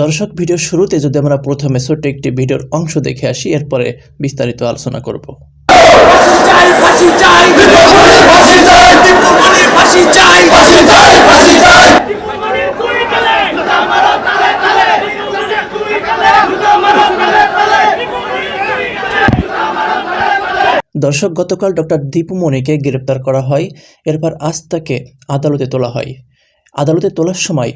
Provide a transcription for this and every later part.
দর্শক ভিডিও শুরুতে যদি আমরা প্রথমে ছোট্ট একটি ভিডিওর অংশ দেখে আসি, এরপরে বিস্তারিত আলোচনা করব। দর্শক, গতকাল ডক্টর দীপু মনিকে গ্রেপ্তার করা হয়। এরপর আজ তাকে আদালতে তোলা হয়। আদালতে তোলার সময়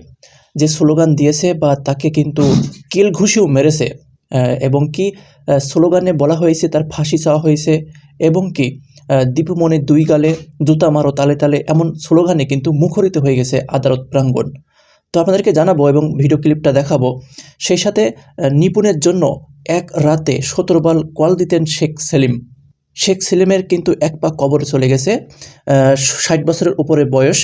যে স্লোগান দিয়েছে বা তাকে কিন্তু কিল ঘুষিও মেরেছে এবং কি স্লোগানে বলা হয়েছে তার ফাঁসি চাওয়া হয়েছে, এবং কি দীপু মনির দুই গালে জুতা মারো তালে তালে এমন স্লোগানে কিন্তু মুখরিত হয়ে গেছে আদালত প্রাঙ্গণ। তো আপনাদেরকে জানাব এবং ভিডিও ক্লিপটা দেখাবো, সেই সাথে নিপুণের জন্য এক রাতে সতেরো বল কল দিতেন শেখ সেলিম। শেখ সেলিমের কিন্তু এক পা কবরে চলে গেছে ষাট বছরের উপরে বয়স।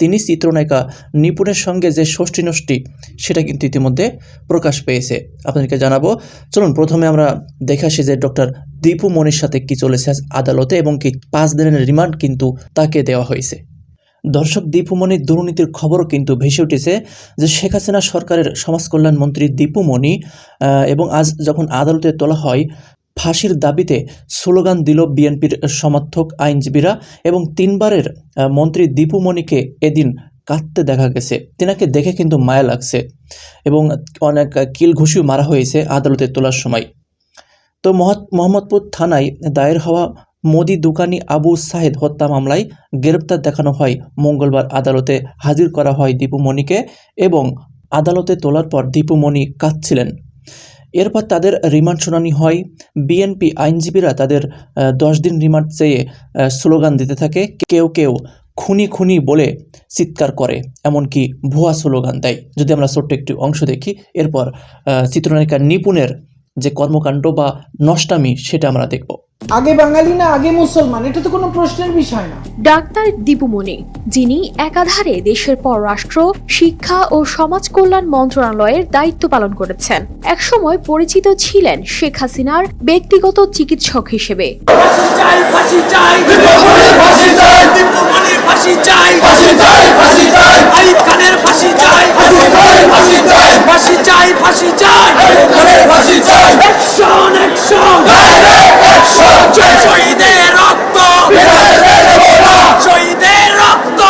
তিনি চিত্রনায়িকা নিপুণের সঙ্গে যে ষষ্ঠী নষ্টি, সেটা কিন্তু ইতিমধ্যে প্রকাশ পেয়েছে। আপনাদেরকে জানাব, চলুন প্রথমে আমরা দেখে আসি যে ডক্টর দীপু মনির সাথে কি চলেছে আদালতে এবং কি পাঁচ দিনের রিমান্ড কিন্তু তাকে দেওয়া হয়েছে। দর্শক দীপুমণির দুর্নীতির খবরও কিন্তু ভেসে উঠেছে যে শেখ হাসিনা সরকারের সমাজ কল্যাণ মন্ত্রী দীপুমণি এবং আজ যখন আদালতে তোলা হয় ফাঁসির দাবিতে স্লোগান দিল বিএনপির সমর্থক আইনজীবীরা এবং তিনবারের মন্ত্রী দীপুমণিকে এদিন কাঁদতে দেখা গেছে। তিনাকে দেখে কিন্তু মায়া লাগছে এবং অনেক কিল ঘুষিও মারা হয়েছে আদালতে তোলার সময়। তো মোহাম্মদপুর থানায় দায়ের হওয়া মোদি দোকানি আবু সাহেদ হত্যা মামলায় গ্রেপ্তার দেখানো হয়। মঙ্গলবার আদালতে হাজির করা হয় দীপুমণিকে এবং আদালতে তোলার পর দীপুমণি কাঁদছিলেন। এরপর তাদের রিমান্ড শুনানি হয়। বিএনপি আইনজীবীরা তাদের দশ দিন রিমান্ড চেয়ে স্লোগান দিতে থাকে, কেউ কেউ খুনি খুনি বলে চিৎকার করে, এমনকি ভুয়া স্লোগান দেয়। যদি আমরা ছোট্ট একটি অংশ দেখি, এরপর চিত্রনায়িকা নিপুণের যে কর্মকাণ্ড বা নষ্টামি, সেটা আমরা দেখব। আগে বাঙালি না আগে মুসলমান? এটা তো কোনো প্রশ্নের বিষয় না। ডাক্তার দীপুমণি যিনি একাধারে দেশের পররাষ্ট্র শিক্ষা ও সমাজ কল্যাণ মন্ত্রণালয়ের দায়িত্ব পালন করেছেন। একসময় পরিচিত ছিলেন শেখ হাসিনার ব্যক্তিগত চিকিৎসক হিসেবে। ফাঁসি চাই ফাঁসি চাই। চাই দীপুমণির ফাঁসি চাই ফাঁসি চাই ফাঁসি চাই আইব খানের ফাঁসি চাই ফাঁসি চাই ফাঁসি চাই ফাঁসি চাই ফাঁসি চাই আইব খানের ফাঁসি চাই অ্যাকশন অ্যাকশন অ্যাকশন শহীদের রক্ত শহীদের রক্ত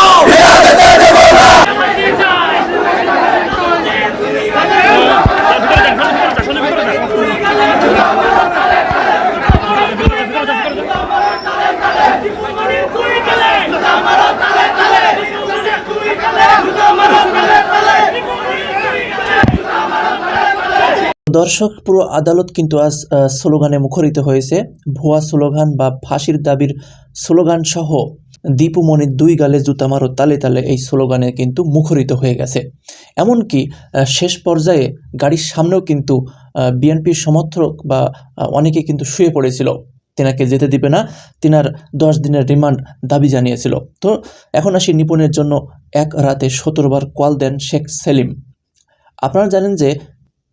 দর্শক, পুরো আদালত কিন্তু আজ স্লোগানে মুখরিত হয়েছে। ভুয়া স্লোগান বা ফাঁসির দাবির স্লোগান সহ দীপু মনির দুই গালে জুতা মারো তালে তালে এই স্লোগানে কিন্তু মুখরিত হয়ে গেছে। এমনকি শেষ পর্যায়ে গাড়ির সামনেও কিন্তু বিএনপির সমর্থক বা অনেকে কিন্তু শুয়ে পড়েছিল। তেনাকে যেতে দিবে না, তিনার দশ দিনের রিমান্ড দাবি জানিয়েছিল। তো এখন আসি নিপুণের জন্য এক রাতে সতেরোবার কল দেন শেখ সেলিম। আপনারা জানেন যে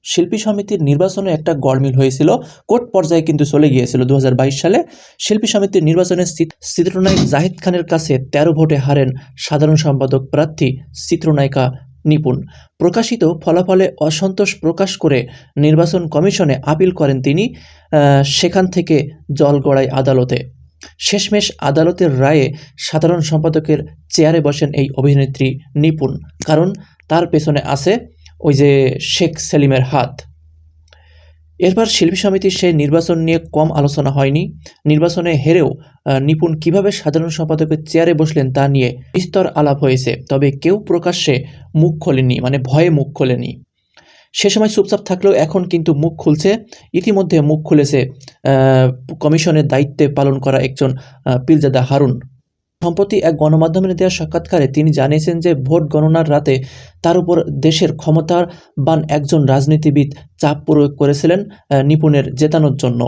শিল্পী সমিতির নির্বাচনে একটা গড়মিল হয়েছিল কোর্ট পর্যায়ে কিন্তু চলে গিয়েছিল দু হাজার বাইশ সালে। শিল্পী সমিতির নির্বাচনে চিত্রনায়ক জাহিদ খানের কাছে তেরো ভোটে হারেন সাধারণ সম্পাদক প্রার্থী চিত্রনায়িকা নিপুণ। প্রকাশিত ফলাফলে অসন্তোষ প্রকাশ করে নির্বাচন কমিশনে আপিল করেন তিনি সেখান থেকে জল গড়ায় আদালতে। শেষমেশ আদালতের রায়ে সাধারণ সম্পাদকের চেয়ারে বসেন এই অভিনেত্রী নিপুণ, কারণ তার পেছনে আছে ওই যে শেখ সেলিমের হাত। এরপর শিল্পী সমিতির সেই নির্বাচন নিয়ে কম আলোচনা হয়নি। নির্বাচনে হেরেও নিপুণ কীভাবে সাধারণ সম্পাদকের চেয়ারে বসলেন তা নিয়ে বিস্তর আলাপ হয়েছে। তবে কেউ প্রকাশ্যে মুখ খোলেনি মানে ভয়ে মুখ খোলেনি সে সময় চুপচাপ থাকলেও এখন কিন্তু মুখ খুলছে। ইতিমধ্যে মুখ খুলেছে কমিশনের দায়িত্বে পালন করা একজন পিলজাদা হারুন। সম্প্রতি এক গণমাধ্যমে দেওয়া সাক্ষাৎকারে তিনি জানিয়েছেন যে ভোট গণনার রাতে তার উপর দেশের ক্ষমতার বান একজন রাজনীতিবিদ চাপ প্রয়োগ করেছিলেন নিপুণের জেতানোর জন্য।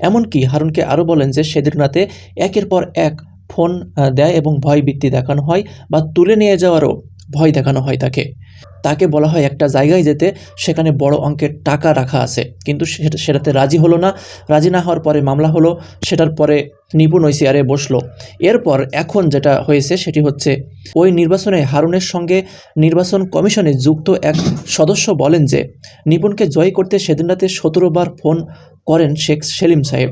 এমনকি হারুনকে আরও বলেন যে সেদিন রাতে একের পর এক ফোন দেয় এবং ভয় বৃত্তি দেখানো হয় বা তুলে নিয়ে যাওয়ারও ভয় দেখানো হয় তাকে। তাকে বলা হয় একটা জায়গায় যেতে সেখানে বড় অঙ্কের টাকা রাখা আছে। কিন্তু সেটা সেটাতে রাজি হলো না। রাজি না হওয়ার পরে মামলা হলো, সেটার পরে নিপুণ ওই চেয়ারে বসল। এরপর এখন যেটা হয়েছে সেটি হচ্ছে, ওই নির্বাচনে হারুনের সঙ্গে নির্বাচন কমিশনে যুক্ত এক সদস্য বলেন যে, নিপুণকে জয় করতে সেদিন রাতে সতেরো বার ফোন করেন শেখ সেলিম সাহেব।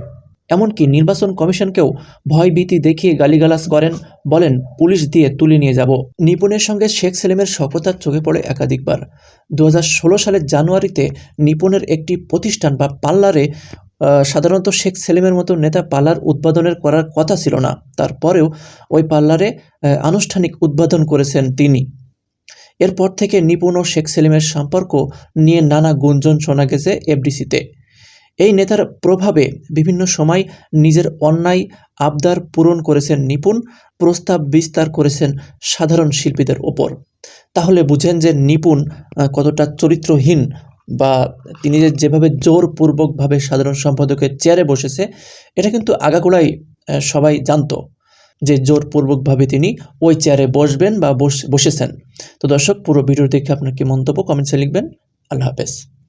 এমনকি নির্বাচন কমিশনকেও ভয়ভীতি দেখিয়ে গালিগালাজ করেন, বলেন, পুলিশ দিয়ে তুলে নিয়ে যাব। নিপুণের সঙ্গে শেখ সেলিমের সফলতার চোখে পড়ে একাধিকবার। দু হাজার ষোলো সালের জানুয়ারিতে নিপুণের একটি প্রতিষ্ঠান বা পার্লারে সাধারণত শেখ সেলিমের মতো নেতা পার্লার উদ্বোধনের করার কথা ছিল না। তারপরেও ওই পার্লারে আনুষ্ঠানিক উদ্বোধন করেছেন তিনি। এরপর থেকে নিপুণ ও শেখ সেলিমের সম্পর্ক নিয়ে নানা গুঞ্জন শোনা গেছে এফডিসিতে। এই নেতার প্রভাবে বিভিন্ন সময় নিজের অন্যায় আবদার পূরণ করেছেন নিপুণ, প্রস্তাব বিস্তার করেছেন সাধারণ শিল্পীদের ওপর। তাহলে বুঝেন যে নিপুণ কতটা চরিত্রহীন বা তিনি যে যেভাবে জোরপূর্বকভাবে সাধারণ সম্পাদকের চেয়ারে বসেছে, এটা কিন্তু আগাগোড়াই সবাই জানতো যে জোরপূর্বকভাবে তিনি ওই চেয়ারে বসবেন বা বস- বসেছেন। তো দর্শক, পুরো ভিডিও দেখে আপনার কি মন্তব্য কমেন্টসে লিখবেন। আল্লাহ হাফেজ।